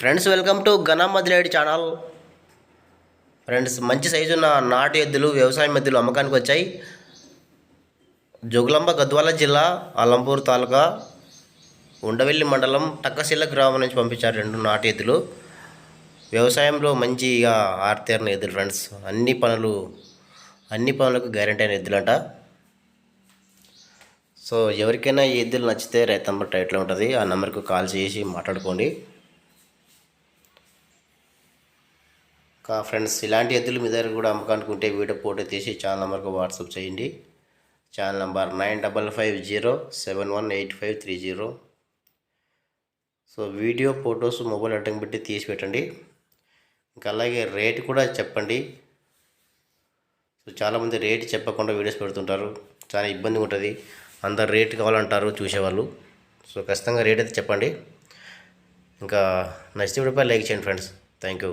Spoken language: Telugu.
ఫ్రెండ్స్ వెల్కమ్ టు ఘన మదిలేడి ఛానల్ ఫ్రెండ్స్ మంచి సైజు ఉన్న నాటు ఎద్దులు వ్యవసాయం ఎద్దులు అమ్మకానికి వచ్చాయి. జోగులాంబ గద్వాల జిల్లా అలంపూర్ తాలూకా ఉండవెల్లి మండలం టక్కశిల్ల గ్రామం నుంచి పంపించారు రెండు నాటు ఎద్దులు. వ్యవసాయంలో మంచిగా ఆర్తేరిన ఎద్దులు ఫ్రెండ్స్ అన్ని పనులు అన్ని పనులకు గ్యారంటీ అయిన ఎద్దులంట. సో ఎవరికైనా ఈ ఎద్దులు నచ్చితే రైతు నెంబర్ టైట్లో ఉంటుంది. ఆ నెంబర్కు కాల్ చేసి మాట్లాడుకోండి. ఫ్రెండ్స్ ఇలాంటి ఎద్దులు మీ దగ్గర కూడా అమ్మకానికి ఉంటే వీడియో ఫోటో తీసి ఛానల్ నెంబర్కి వాట్సాప్ చేయండి. Channel number nine double five zero seven one eight five three zero. So video photos mobile అడ్డం పెట్టి తీసి పెట్టండి. ఇంకా అలాగే రేట్ కూడా చెప్పండి. సో చాలామంది రేట్ చెప్పకుండా వీడియోస్ పెడుతుంటారు. చాలా ఇబ్బంది ఉంటుంది. అందరు రేట్ కావాలంటారు చూసేవాళ్ళు. సో ఖచ్చితంగా రేట్ అయితే చెప్పండి. ఇంకా నచ్చితే వీడియోపై లైక్ చేయండి ఫ్రెండ్స్. Thank you.